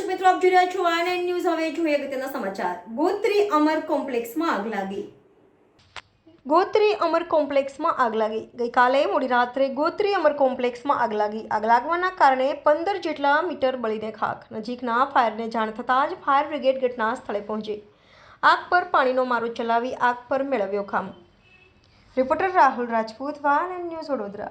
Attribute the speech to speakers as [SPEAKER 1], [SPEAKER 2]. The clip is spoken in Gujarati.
[SPEAKER 1] મિત્રો, આપ જોઈ રહ્યા છો આનંદ ન્યૂઝ. હવે જોઈએ અગત્યના સમાચાર. ગોત્રી અમર કોમ્પ્લેક્સમાં આગ લાગી. ગોત્રી અમર કોમ્પ્લેક્સમાં આગ લાગી. ગઈકાલે મોડી રાત્રે ગોત્રી અમર કોમ્પ્લેક્સમાં આગ લાગી. આગ લાગવાના કારણે પંદર જેટલા મીટર બળીને ખાખ નજીકના ફાયરને જાણ થતાં જ ફાયર બ્રિગેડ ઘટના સ્થળે પહોંચી. આગ પર પાણીનો મારો ચલાવી આગ પર મેળવ્યો ખામ. Reporter Rahul Rajput van news Vadodara.